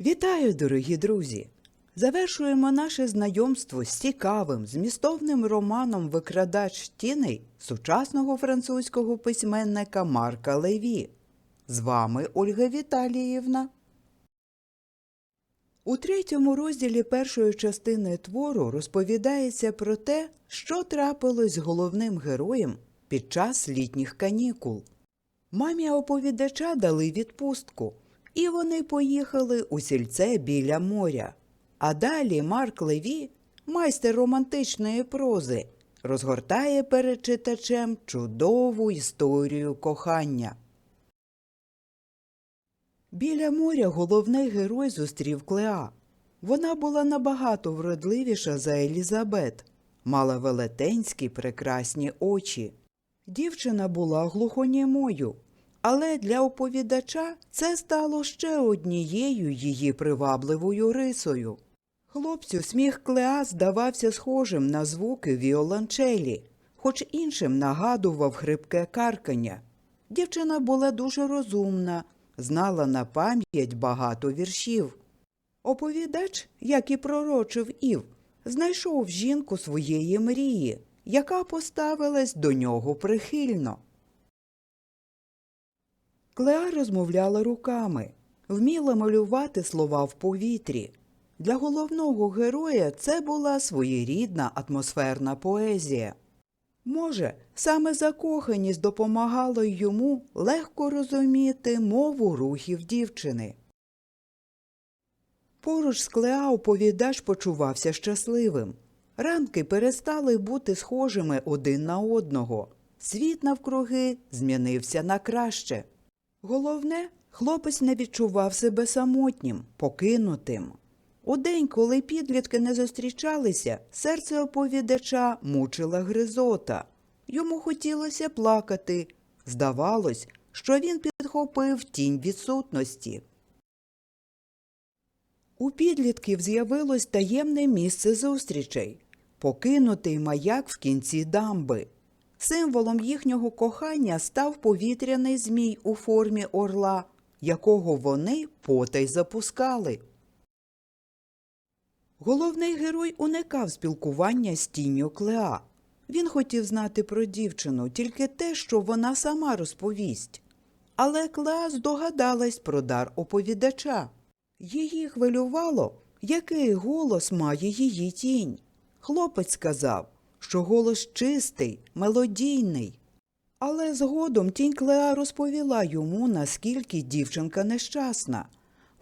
Вітаю, дорогі друзі! Завершуємо наше знайомство з цікавим, змістовним романом Викрадач тіней сучасного французького письменника Марка Леві. З вами Ольга Віталіївна. У третьому розділі першої частини твору розповідається про те, що трапилось головним героєм під час літніх канікул. Мамі оповідача дали відпустку, і вони поїхали у сільце біля моря. А далі Марк Леві, майстер романтичної прози, розгортає перед читачем чудову історію кохання. Біля моря головний герой зустрів Клеа. Вона була набагато вродливіша за Елізабет, мала велетенські прекрасні очі. Дівчина була глухонімою, але для оповідача це стало ще однією її привабливою рисою. Хлопцю сміх Клеа здавався схожим на звуки віолончелі, хоч іншим нагадував хрипке каркання. Дівчина була дуже розумна, знала на пам'ять багато віршів. Оповідач, як і пророчив Ів, знайшов жінку своєї мрії, яка поставилась до нього прихильно. Клеа розмовляла руками, вміла малювати слова в повітрі. Для головного героя це була своєрідна атмосферна поезія. Може, саме закоханість допомагала йому легко розуміти мову рухів дівчини. Поруч з Клеа оповідач почувався щасливим. Ранки перестали бути схожими один на одного. Світ навкруги змінився на краще. Головне, хлопець не відчував себе самотнім, покинутим. У день, коли підлітки не зустрічалися, серце оповідача мучила гризота. Йому хотілося плакати. Здавалось, що він підхопив тінь відсутності. У підлітків з'явилось таємне місце зустрічей покинутий маяк в кінці дамби. Символом їхнього кохання став повітряний змій у формі орла, якого вони потай запускали. Головний герой уникав спілкування з тінню Клеа. Він хотів знати про дівчину тільки те, що вона сама розповість. Але Клеа здогадалась про дар оповідача. Її хвилювало, який голос має її тінь. Хлопець сказав, що голос чистий, мелодійний. Але згодом тінь Клеа розповіла йому, наскільки дівчинка нещасна.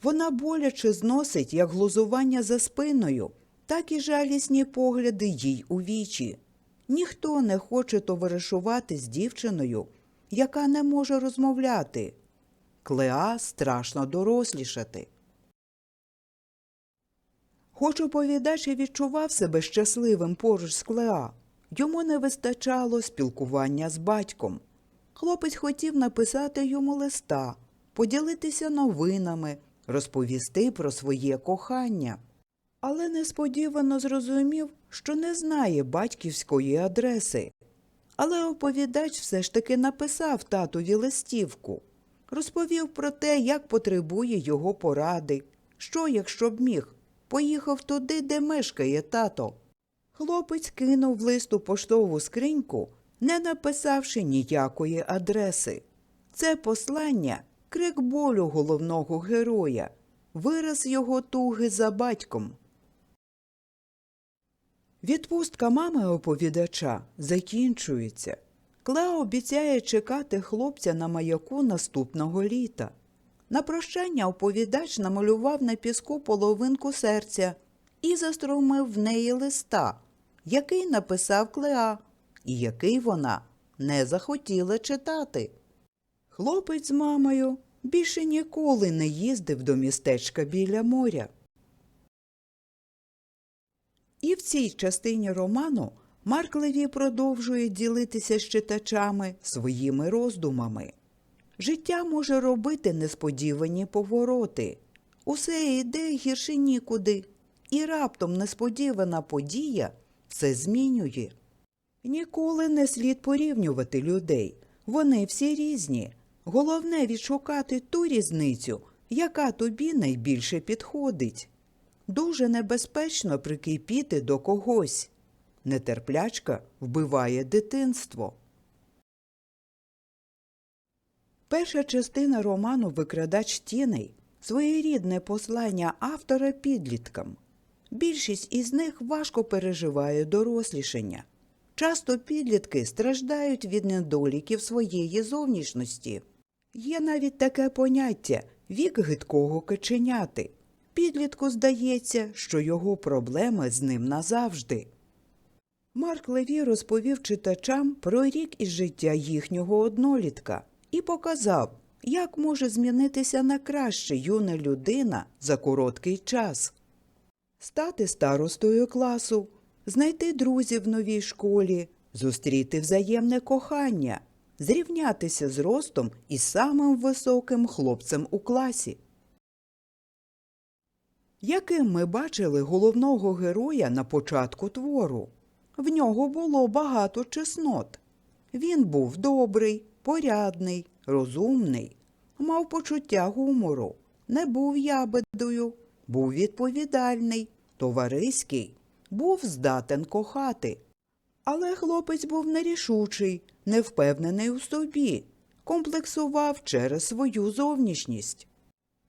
Вона боляче зносить як глузування за спиною, так і жалісні погляди їй у вічі. Ніхто не хоче товаришувати з дівчиною, яка не може розмовляти. Клеа страшно дорослішати. Хоч оповідач і відчував себе щасливим поруч з Клеа, йому не вистачало спілкування з батьком. Хлопець хотів написати йому листа, поділитися новинами, розповісти про своє кохання. Але несподівано зрозумів, що не знає батьківської адреси. Але оповідач все ж таки написав татові листівку, розповів про те, як потребує його поради, що, якщо б міг, поїхав туди, де мешкає тато. Хлопець кинув лист у поштову скриньку, не написавши ніякої адреси. Це послання крик болю головного героя, вираз його туги за батьком. Відпустка мами оповідача закінчується. Клео обіцяє чекати хлопця на маяку наступного літа. На прощання оповідач намалював на піску половинку серця і заструмив в неї листа, який написав Клеа, і який вона не захотіла читати. Хлопець з мамою більше ніколи не їздив до містечка біля моря. І в цій частині роману Марк Леві продовжує ділитися з читачами своїми роздумами. Життя може робити несподівані повороти. Усе йде гірше нікуди, і раптом несподівана подія все змінює. Ніколи не слід порівнювати людей. Вони всі різні. Головне відшукати ту різницю, яка тобі найбільше підходить. Дуже небезпечно прикипіти до когось. Нетерплячка вбиває дитинство. Перша частина роману Викрадач тіней своєрідне послання автора підліткам. Більшість із них важко переживає дорослішання. Часто підлітки страждають від недоліків своєї зовнішності. Є навіть таке поняття вік гидкого каченяти. Підлітку здається, що його проблеми з ним назавжди. Марк Леві розповів читачам про рік із життя їхнього однолітка і показав, як може змінитися на краще юна людина за короткий час. Стати старостою класу, знайти друзів в новій школі, зустріти взаємне кохання, зрівнятися з ростом із самим високим хлопцем у класі. Яким ми бачили головного героя на початку твору? В нього було багато чеснот. Він був добрий, порядний, розумний, мав почуття гумору, не був ябедою, був відповідальний, товариський, був здатен кохати. Але хлопець був нерішучий, невпевнений у собі, комплексував через свою зовнішність.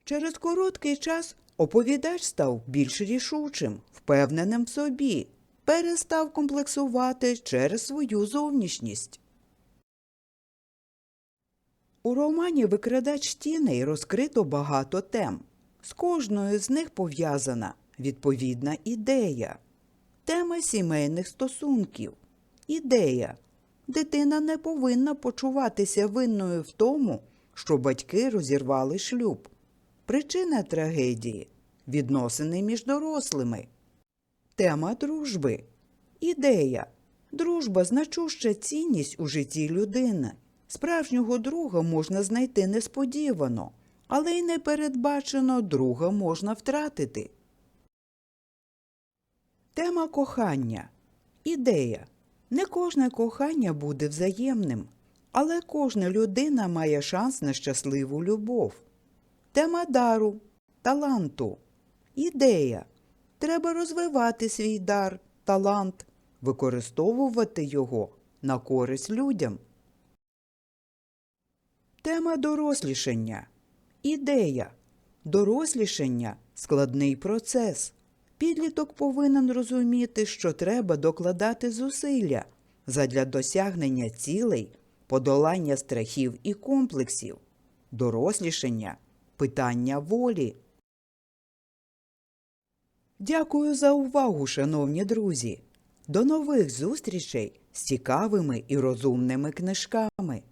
Через короткий час оповідач став більш рішучим, впевненим в собі, перестав комплексувати через свою зовнішність. У романі Викрадач тіней розкрито багато тем. З кожною з них пов'язана відповідна ідея. Тема сімейних стосунків. Ідея. Дитина не повинна почуватися винною в тому, що батьки розірвали шлюб. Причина трагедії відносини між дорослими. Тема дружби. Ідея. Дружба значуща цінність у житті людини. Справжнього друга можна знайти несподівано, але й непередбачено друга можна втратити. Тема кохання. Ідея. Не кожне кохання буде взаємним, але кожна людина має шанс на щасливу любов. Тема дару, таланту. Ідея. Треба розвивати свій дар, талант, використовувати його на користь людям. Тема дорослішання. Ідея. Дорослішання складний процес. Підліток повинен розуміти, що треба докладати зусилля задля досягнення цілей, подолання страхів і комплексів. Дорослішання питання волі. Дякую за увагу, шановні друзі. До нових зустрічей з цікавими і розумними книжками.